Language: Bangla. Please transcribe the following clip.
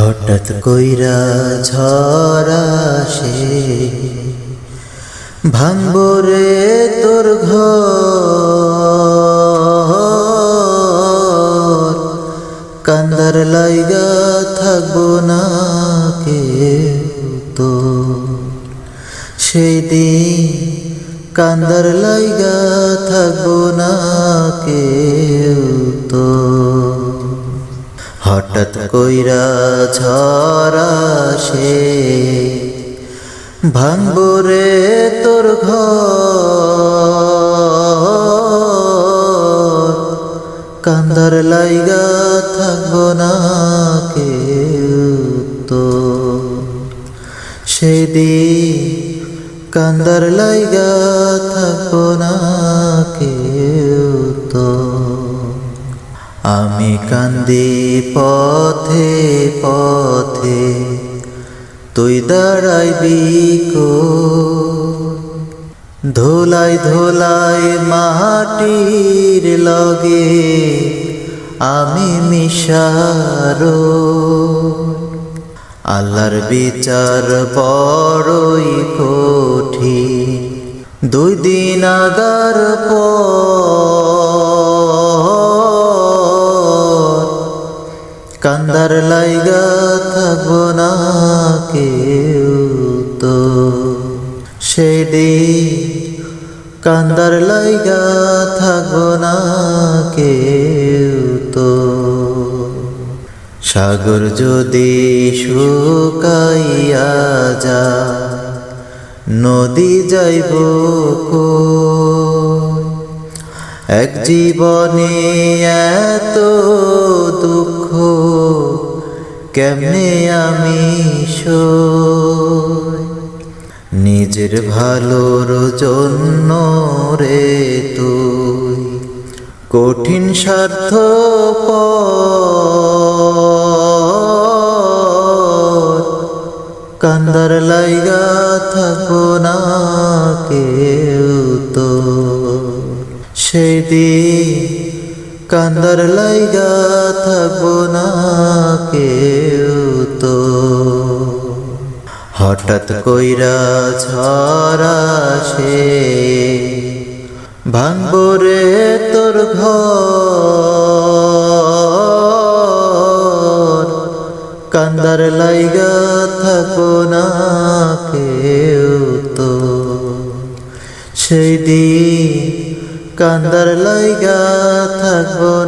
হঠাৎ কইরা ঝরা সে তোর ঘর। কান্দার লাইগা থাকব না কে তো। সেই দিন কান্দার লাইগা থাকব না কে তো। হঠাৎ কইরা ঝরা সে ভাঙব রে তোর ঘর। কান্দার লাইগা থাকব না কেউ তো। সেদিন কান্দার লাইগা থাকব না কেউ আমি কান্দি পথে পথে, তুই দাঁড়াইবি কো ধোলাই ধোলাই মাটির লগে আমি মিশারো আল্লাহর বিচার বড়ই কঠিন, দুই দিন আগার পর না কেউ তো সেদিন কান্দার লাইগা থাকব না কেউ তো সাগর যদি শুকাইয়া যা নদী যাইব কই? এক জীবনে এত দুঃখ কেমনে আমি নিজের ভালোর জন্য রে তুই কঠিন স্বার্থ কান্দার লাইগা থাকো না কেউ তো। সেদিন কান্দার লাইগা থাকব না কেউ তো হঠাৎ কইরা ছড়া সে ভাঙব রে তোর ঘর। কান্দার লাইগা থাকব না কেউ তো। সেই দিন কান্দার লাইগা থাকব